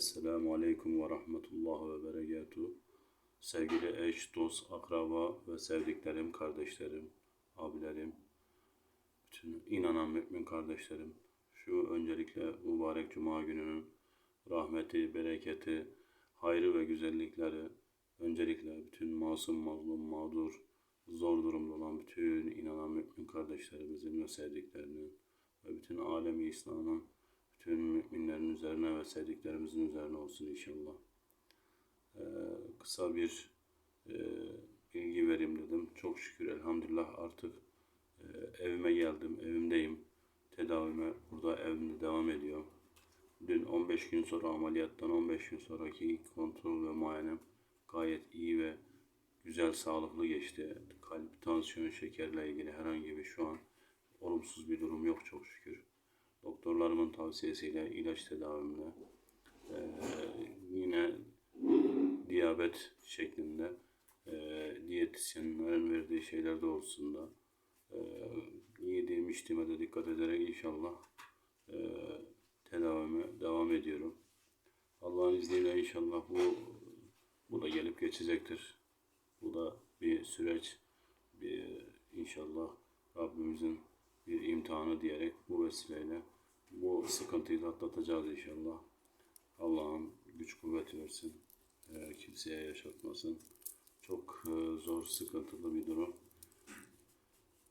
Esselamu Aleyküm ve Rahmetullah ve Berekatuhu. Sevgili eş, dost, akraba ve sevdiklerim, kardeşlerim, abilerim, bütün inanan mümin kardeşlerim, şu öncelikle mübarek Cuma gününün rahmeti, bereketi, hayrı ve güzellikleri, öncelikle bütün masum, mazlum, mağdur, zor durumda olan bütün inanan mümin kardeşlerimizin ve sevdiklerinin ve bütün alemi İslam'ın üzerine ve sevdiklerimizin üzerine olsun inşallah. Ee, kısa bir e, bilgi vereyim dedim. Çok şükür elhamdülillah artık e, evime geldim, evimdeyim. Tedavime burada evimde devam ediyor. Dün 15 gün sonra ameliyattan 15 gün sonraki kontrol ve muayenem gayet iyi ve güzel, sağlıklı geçti. Kalp, tansiyon, şekerle ilgili herhangi bir şu an olumsuz bir durum yok çok şükür. Doktorlarımın tavsiyesiyle ilaç tedavimle eee, yine diyabet şeklinde eee diyetisyenlerin verdiği şeyler doğrultusunda eee yediğim içtiğime de dikkat ederek inşallah eee tedavime devam ediyorum. Allah'ın izniyle inşallah bu bu da gelip geçecektir. Bu da bir süreç. Bir inşallah Rabbimizin bir imtihanı diyerek bu vesileyle bu sıkıntıyı da atlatacağız inşallah. Allah'ın güç kuvvet versin. Kimseye yaşatmasın. Çok eee, zor, sıkıntılı bir durum.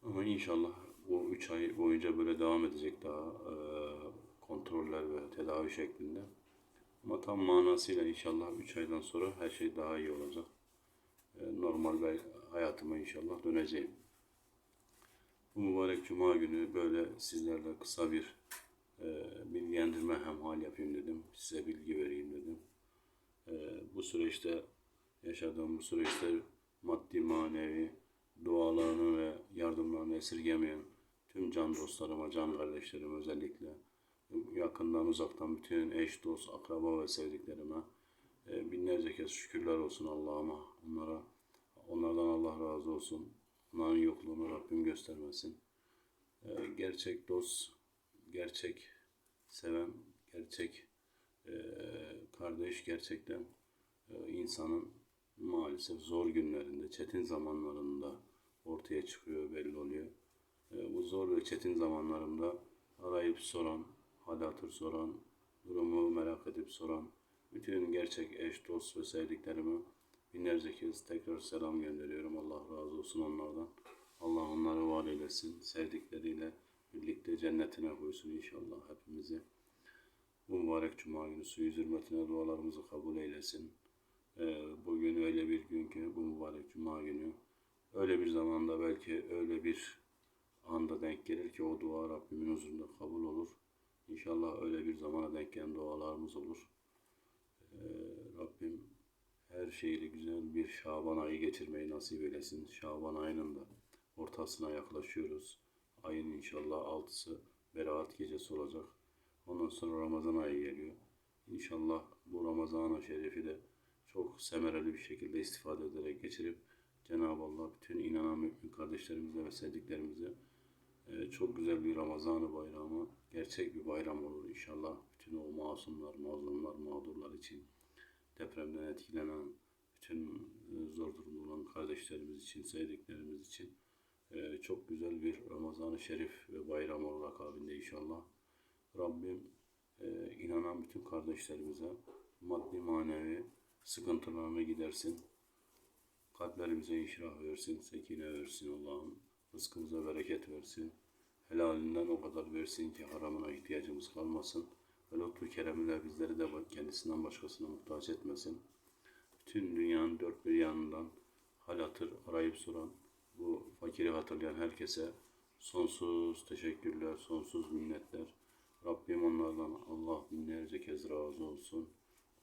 Ama inşallah bu üç ay boyunca böyle devam edecek daha eee, kontroller ve tedavi şeklinde. Ama tam manasıyla inşallah 3 aydan sonra her şey daha iyi olacak. Eee, normal bir hayatıma inşallah döneceğim. Bu mübarek cuma günü böyle sizlerle kısa bir eee bilgilendirme hemhal yapayım dedim. Size bilgi vereyim dedim. Eee, bu süreçte yaşadığım bu süreçte maddi manevi dualarını ve yardımlarını esirgemeyen tüm can dostlarıma, can kardeşlerime özellikle yakından uzaktan bütün eş, dost, akraba ve sevdiklerime e, binlerce kez şükürler olsun Allah'ıma. Onlara, onlardan Allah razı olsun. Onların yokluğunu Rabbim göstermesin. E, gerçek dost, gerçek seven, gerçek e, kardeş gerçekten e, insanın maalesef zor günlerinde, çetin zamanlarında ortaya çıkıyor, belli oluyor. E, bu zor ve çetin zamanlarımda arayıp soran, hal soran, durumu merak edip soran, bütün gerçek eş, dost ve sevdiklerime binlerce kez tekrar selam gönderiyorum. Allah razı olsun onlardan. Allah onları var eylesin. Sevdikleriyle birlikte cennetine koysun inşallah hepimizi. Bu mübarek cuma günü suyu hürmetine dualarımızı kabul eylesin. Ee, bugün öyle bir gün ki bu mübarek cuma günü öyle bir zamanda belki öyle bir anda denk gelir ki o dua Rabbimin huzurunda kabul olur. İnşallah öyle bir zamana denk gelen dualarımız olur. Ee, her şeyle güzel bir Şaban ayı geçirmeyi nasip eylesin. Şaban ayının da ortasına yaklaşıyoruz. Ayın inşallah altısı Berat gecesi olacak. Ondan sonra Ramazan ayı geliyor. İnşallah bu Ramazan-ı Şerif'i de çok semereli bir şekilde istifade ederek geçirip Cenab-ı Allah bütün inanan mümin kardeşlerimize ve sevdiklerimize e, çok güzel bir Ramazan-ı bayramı, gerçek bir bayram olur inşallah. Bütün o masumlar, mazlumlar, mağdurlar için, depremden etkilenen, bütün e, zor durumda olan kardeşlerimiz için, sevdiklerimiz için e, çok güzel bir Ramazan-ı Şerif ve bayram olur akabinde inşallah. Rabbim e, inanan bütün kardeşlerimize maddi manevi sıkıntılarını gidersin. Kalplerimize inşirah versin, sekine versin Allah'ım. Rızkımıza bereket versin. Helalinden o kadar versin ki haramına ihtiyacımız kalmasın. Ve lütfu keremiyle bizleri de kendisinden başkasına muhtaç etmesin. Bütün dünyanın dört bir yanından hal hatır arayıp soran, bu fakiri hatırlayan herkese sonsuz teşekkürler, sonsuz minnetler. Rabbim onlardan Allah binlerce kez razı olsun.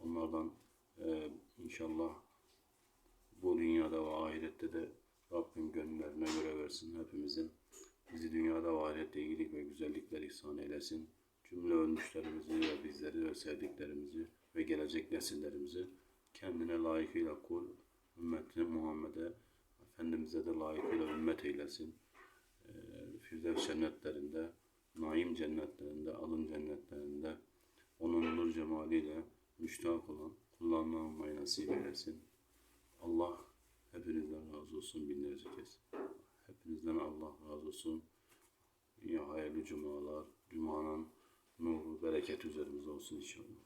Onlardan e, inşallah bu dünyada ve ahirette de Rabbim gönüllerine göre versin hepimizin. Bizi dünyada ve ahirette iyilik ve güzellikler ihsan eylesin. Cümle ölmüşlerimizi ve bizleri ve sevdiklerimizi ve gelecek nesillerimizi kendine layıkıyla kul, ümmetine Muhammed'e, Efendimiz'e de layıkıyla ümmet eylesin. Ee, Firdevs cennetlerinde, naim cennetlerinde, alın cennetlerinde, onun nur cemaliyle müştak olan, kullanmayı nasip eylesin. Allah hepinizden razı olsun binlerce kez. Hepinizden Allah razı olsun. Ya hayırlı cumalar, cumanın nuru, bereket üzerimize olsun inşallah.